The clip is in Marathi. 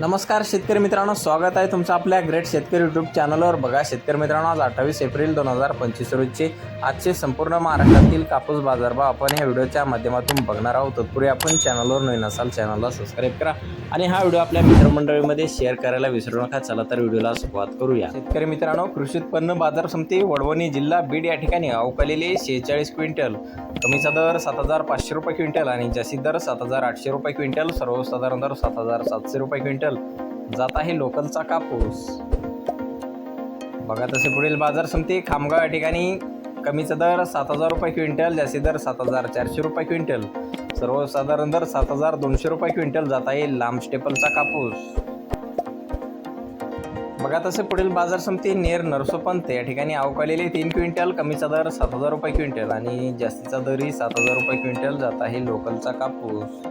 नमस्कार शेतकरी मित्रांनो स्वागत आहे तुमचं आपल्या ग्रेट शेतकरी यूट्यूब चॅनलवर बघा शेतकरी मित्रांनो आज अठ्ठावीस एप्रिल दोन हजार पंचवीस रोजचे आजचे संपूर्ण महाराष्ट्रातील कापूस बाजारभाव आपण ह्या व्हिडिओच्या माध्यमातून बघणार आहोत. तत्पूर्वी आपण चॅनलवर नवीन असाल चॅनलला सबस्क्राईब करा आणि हा व्हिडिओ आपल्या मित्रमंडळीमध्ये शेअर करायला विसरू नका. चला तर व्हिडिओला सुरुवात करूया. शेतकरी मित्रांनो कृषी उत्पन्न बाजार समिती वडवणी जिल्हा बीड या ठिकाणी अवकालेले शेहेचाळीस क्विंटल कमीचा दर सात हजार पाचशे रुपये क्विंटल आणि जास्तीत दर सात हजार आठशे रुपये क्विंटल सर्वसाधारण दर सात हजार सातशे रुपये क्विंटल. जात आहे लोकलचा कापूस. बघा तसे पुढील बाजार समिती खामगाव या ठिकाणी कमीचा दर सात हजार रुपये क्विंटल जास्ती दर सात हजार चारशे रुपये क्विंटल. सर्वसाधारण दर सात हजार दोनशे रुपये क्विंटल जात आहे लांब स्टेपलचा कापूस. बघा तसे पुढील बाजार समिती नेर नरसोपंत या ठिकाणी अवकालेले तीन क्विंटल कमीचा दर सात हजार रुपये क्विंटल आणि जास्तीचा दरही सात हजार रुपये क्विंटल जात आहे लोकलचा कापूस.